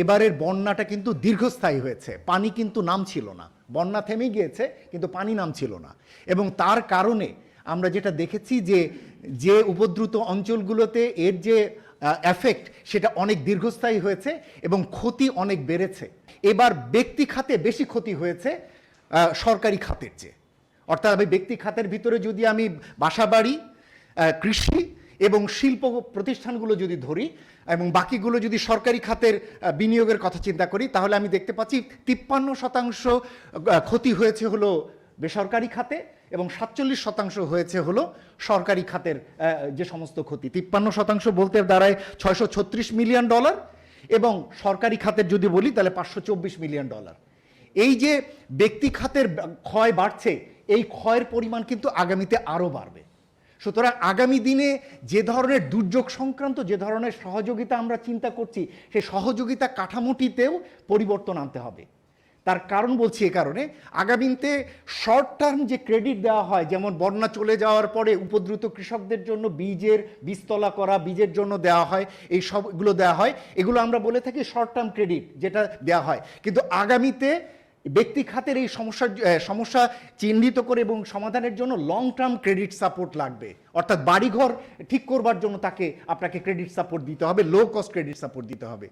এবারের বন্যাটা কিন্তু দীর্ঘস্থায়ী হয়েছে। পানি কিন্তু নাম ছিল না। বন্যা থেমে গিয়েছে, কিন্তু পানি নাম ছিল না। এবং তার কারণে আমরা যেটা দেখেছি যে যে উপদ্রুত অঞ্চলগুলোতে এর যে এফেক্ট সেটা অনেক দীর্ঘস্থায়ী হয়েছে এবং ক্ষতি অনেক বেড়েছে। এবার ব্যক্তি খাতে বেশি ক্ষতি হয়েছে সরকারি খাতের চেয়ে। অর্থাৎ আমি ব্যক্তি খাতের ভিতরে যদি আমি বাসাবাড়ি কৃষি এবং শিল্প প্রতিষ্ঠানগুলো যদি ধরি এবং বাকিগুলো যদি সরকারি খাতের বিনিয়োগের কথা চিন্তা করি, তাহলে আমি দেখতে পাচ্ছি তিপ্পান্ন শতাংশ ক্ষতি হয়েছে হলো বেসরকারি খাতে এবং সাতচল্লিশ শতাংশ হয়েছে হলো সরকারি খাতের যে সমস্ত ক্ষতি। তিপ্পান্ন শতাংশ বলতে দাঁড়ায় ছয়শো ছত্রিশ মিলিয়ন ডলার এবং সরকারি খাতের যদি বলি, তাহলে পাঁচশো চব্বিশ মিলিয়ন ডলার। এই যে ব্যক্তি খাতের ক্ষয় বাড়ছে, এই ক্ষয়ের পরিমাণ কিন্তু আগামীতে আরও বাড়বে। সুতরাং আগামী দিনে যে ধরনের দুর্যোগ সংক্রান্ত, যে ধরনের সহযোগিতা আমরা চিন্তা করছি, সেই সহযোগিতা কাঠামোটিতেও পরিবর্তন আনতে হবে। তার কারণ বলছি এ কারণে, আগামীতে শর্ট টার্ম যে ক্রেডিট দেওয়া হয়, যেমন বন্যা চলে যাওয়ার পরে উপদ্রুত কৃষকদের জন্য বীজের বীজতলা করা, বীজের জন্য দেওয়া হয়, এই সবগুলো দেওয়া হয়, এগুলো আমরা বলে থাকি শর্ট টার্ম ক্রেডিট যেটা দেওয়া হয়। কিন্তু আগামীতে ব্যক্তি খাতের এই সমস্যার সমস্যা চিহ্নিত করে এবং সমাধানের জন্য লং টার্ম ক্রেডিট সাপোর্ট লাগবে। অর্থাৎ বাড়িঘর ঠিক করবার জন্য তাকে, আপনাকে ক্রেডিট সাপোর্ট দিতে হবে লো কস্ট ক্রেডিট সাপোর্ট দিতে হবে।